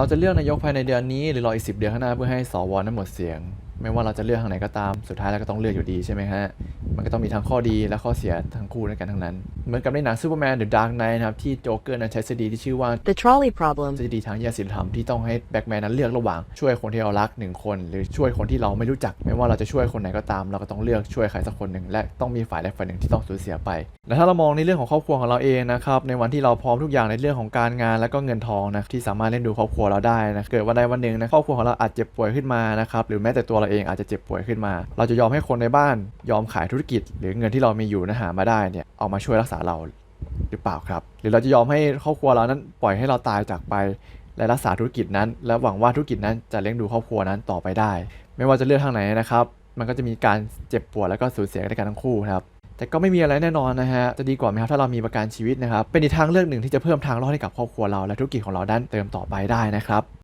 เราจะเลือกนายกภายในเดือนนี้หรือรออีกสิเดือนข้างหน้าเพื่อให้สวนั้นหมดเสียง ไม่ว่าเราจะเลือกทางไหนก็ตามสุดท้ายแล้วก็ต้องเลือกอยู่ดีใช่ไหมฮะ มันก็ต้องมีทั้งข้อดีและข้อเสียทั้งคู่ด้วยกันทั้งนั้น เหมือนกับในหนังซูเปอร์แมนหรือดาร์กไนท์นะครับ ที่โจ๊กเกอร์นั้นใช้ทฤษฎีที่ชื่อว่า The trolley problem. ทฤษฎีทางยกศีลธรรมที่ต้องให้แบ็กแมนนั้นเลือกระหว่าง ช่วยคนที่เรารักหนึ่งคน หรือช่วยคนที่เราไม่รู้จัก ไม่ว่าเราจะช่วยคนไหนก็ตาม เราก็ต้องเลือกช่วยใครสักคนหนึ่งและต้องมีฝ่ายใดฝ่ายหนึ่งที่ต้องสูญเสียไปและถ้าเรามองในเรื่องของครอบครัวของเราเองนะครับในวันที่เราพร้อมทุกอย่างในเรื่องของการงานและก็เงินทองนะที่สามารถเล่นดูครอบครัวเราได้นะเกิดวันใดวันหนึ่งนะครอบครัวของเราอาจเจ็บป่วยขึ้นมานะครับหรือแม้แต่ตัวเราเองอาจจะเจ็บป่วยขึ้นมา เราจะยอมให้คนในบ้านยอมขายธุรรกิจ หรือเงินที่เรามีอยู่นะหามาได้เนี่ยเอามาช่วยรักษาเราหรือเปล่าครับ หรือเราจะยอมให้ครอบครัวเรานั้นปล่อยให้เราตายจากไปและรักษาธุรกิจนั้น และหวังว่าธุรกิจนั้นจะเลี้ยงดูครอบครัวนั้นต่อไปได้ ไม่ว่าจะเลือกทางไหนนะครับ มันก็จะมีการเจ็บปวดแล้วก็สูญเสียกันกันทั้งคู่ครับแต่ก็ไม่มีอะไรแน่นอนนะฮะ จะดีกว่าไหมครับถ้าเรามีประกันชีวิตนะครับ เป็นอีกทางเลือกหนึ่งที่จะเพิ่มทางรอดให้กับครอบครัวเราและธุรกิจของเราด้านเติมต่อไปได้นะครับ